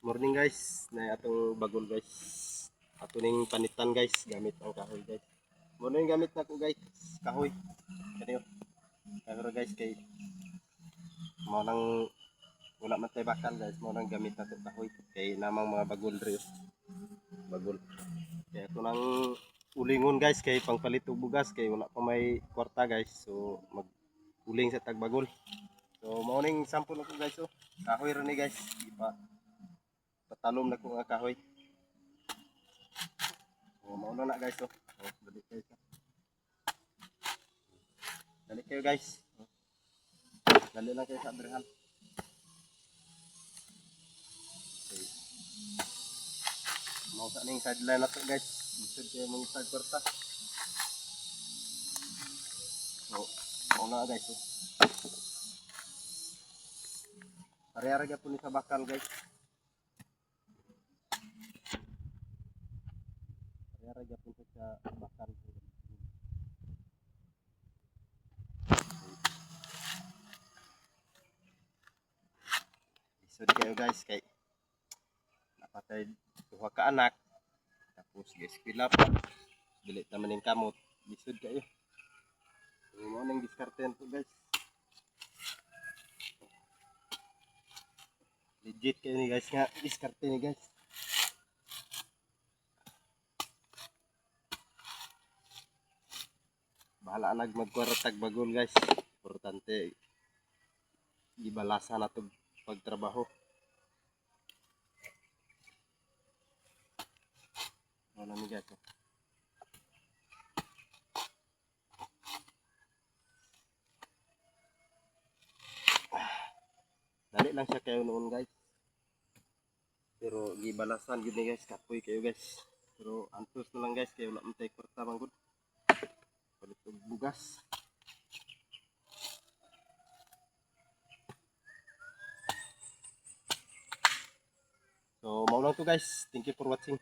Morning guys, na atong bagol guys. Ato ning panitan guys, gamit ang kahoy guys. Morning gamit na ko guys, kahoy. Kaniyo. Pero guys kay mo nang wala man tay bakal guys, mo nang gamit na to kahoy kay namang mga bagol dre. Bagol. Kaya ito nang ulingon guys kay pangpalit og bugas kay wala pa may kwarta guys. So mag uling sa tagbagol. So mao ning sample ko guys oh. Kahoy ra ni guys. Ipa patalom na ko nga kahoy. So mao na guys oh. Oh, dali oh. Dali kayo guys. Oh. Dali lang kayo sa abrihan. Okay. Mau sa ning sideline na to guys. Bisod kayo mong side kwarta. So, mao na guys oh. Pare-ara gyapon ni sa bakal guys. Gyapon siya sa bakal. Isod kayo guys kay napatay duha ka anak tapos guys pila pa dili naman ning kamot isod kayo so, mo nang diskarte to guys. Legit kayo ni guys. Nga diskarte ni guys bahala nag magkwaratag bagol guys importante ibalasa na to pagtrabaho wala ni guys. Dali lang siya kayo noon guys. Pero gibalasan gid ni guys, kapoy kayo guys. Pero antos na lang guys, kayo wala man tay kwarta. Palit og bugas. So, mao lang to guys. Thank you for watching.